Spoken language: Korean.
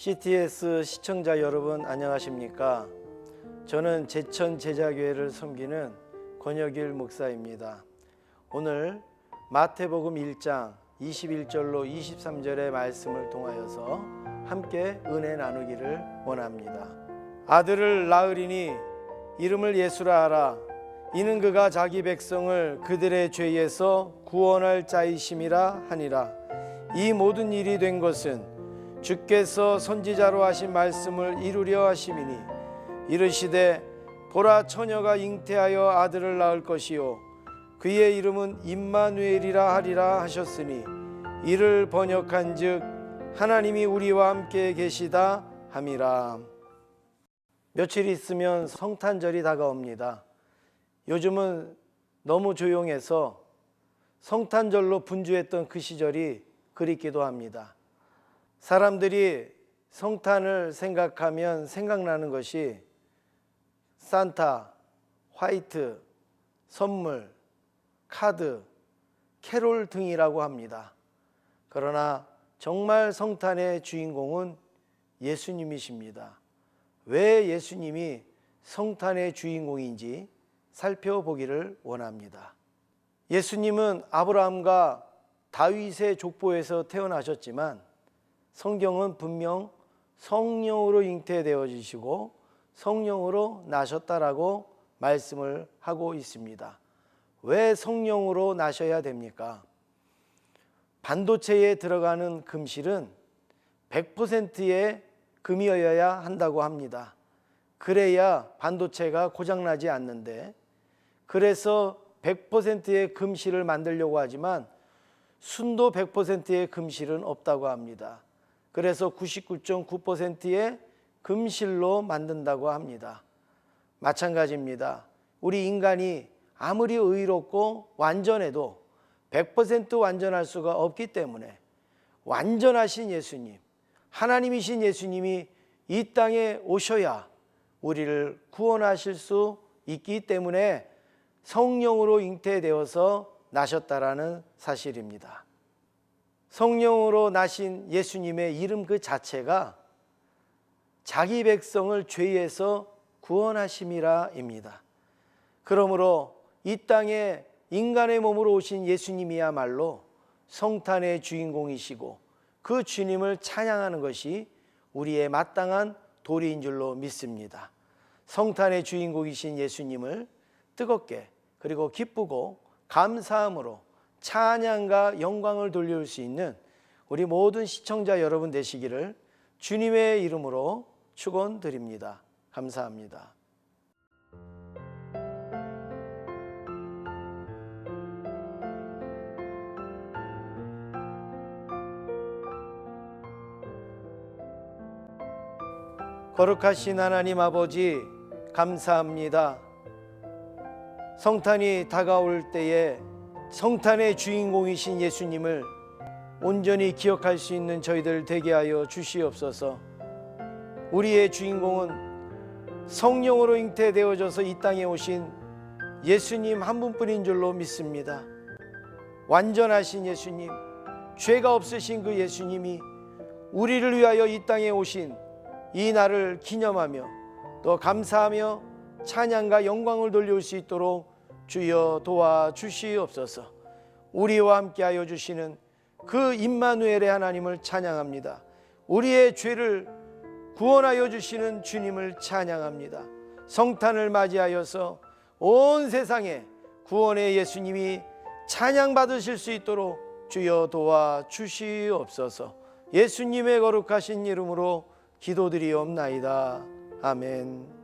CTS 시청자 여러분 안녕하십니까? 저는 제천 제자교회를 섬기는 권혁일 목사입니다. 오늘 마태복음 1장 21절로 23절의 말씀을 통하여서 함께 은혜 나누기를 원합니다. 아들을 낳으리니 이름을 예수라 하라. 이는 그가 자기 백성을 그들의 죄에서 구원할 자이심이라 하니라. 이 모든 일이 된 것은 주께서 선지자로 하신 말씀을 이루려 하심이니 이르시되 보라 처녀가 잉태하여 아들을 낳을 것이요 그의 이름은 임마누엘이라 하리라 하셨으니 이를 번역한즉 하나님이 우리와 함께 계시다 함이라 며칠 있으면 성탄절이 다가옵니다. 요즘은 너무 조용해서 성탄절로 분주했던 그 시절이 그립기도 합니다. 사람들이 성탄을 생각하면 생각나는 것이 산타, 화이트, 선물, 카드, 캐롤 등이라고 합니다. 그러나 정말 성탄의 주인공은 예수님이십니다. 왜 예수님이 성탄의 주인공인지 살펴보기를 원합니다. 예수님은 아브라함과 다윗의 족보에서 태어나셨지만 성경은 분명 성령으로 잉태되어지시고 성령으로 나셨다라고 말씀을 하고 있습니다. 왜 성령으로 나셔야 됩니까? 반도체에 들어가는 금실은 100%의 금이어야 한다고 합니다. 그래야 반도체가 고장나지 않는데 그래서 100%의 금실을 만들려고 하지만 순도 100%의 금실은 없다고 합니다. 그래서 99.9%의 금실로 만든다고 합니다. 마찬가지입니다. 우리 인간이 아무리 의롭고 완전해도 100% 완전할 수가 없기 때문에 완전하신 예수님, 하나님이신 예수님이 이 땅에 오셔야 우리를 구원하실 수 있기 때문에 성령으로 잉태되어서 나셨다라는 사실입니다. 성령으로 나신 예수님의 이름 그 자체가 자기 백성을 죄에서 구원하심이라입니다. 그러므로 이 땅에 인간의 몸으로 오신 예수님이야말로 성탄의 주인공이시고 그 주님을 찬양하는 것이 우리의 마땅한 도리인 줄로 믿습니다. 성탄의 주인공이신 예수님을 뜨겁게 그리고 기쁘고 감사함으로 찬양과 영광을 돌릴 수 있는 우리 모든 시청자 여러분 되시기를 주님의 이름으로 축원드립니다. 감사합니다. 거룩하신 하나님 아버지 감사합니다. 성탄이 다가올 때에 성탄의 주인공이신 예수님을 온전히 기억할 수 있는 저희들 되게 하여 주시옵소서. 우리의 주인공은 성령으로 잉태되어져서 이 땅에 오신 예수님 한 분뿐인 줄로 믿습니다. 완전하신 예수님, 죄가 없으신 그 예수님이 우리를 위하여 이 땅에 오신 이 날을 기념하며 또 감사하며 찬양과 영광을 돌려올 수 있도록 주여 도와 주시옵소서. 우리와 함께하여 주시는 그 임마누엘의 하나님을 찬양합니다. 우리의 죄를 구원하여 주시는 주님을 찬양합니다. 성탄을 맞이하여서 온 세상에 구원의 예수님이 찬양받으실 수 있도록 주여 도와 주시옵소서. 예수님의 거룩하신 이름으로 기도드리옵나이다. 아멘.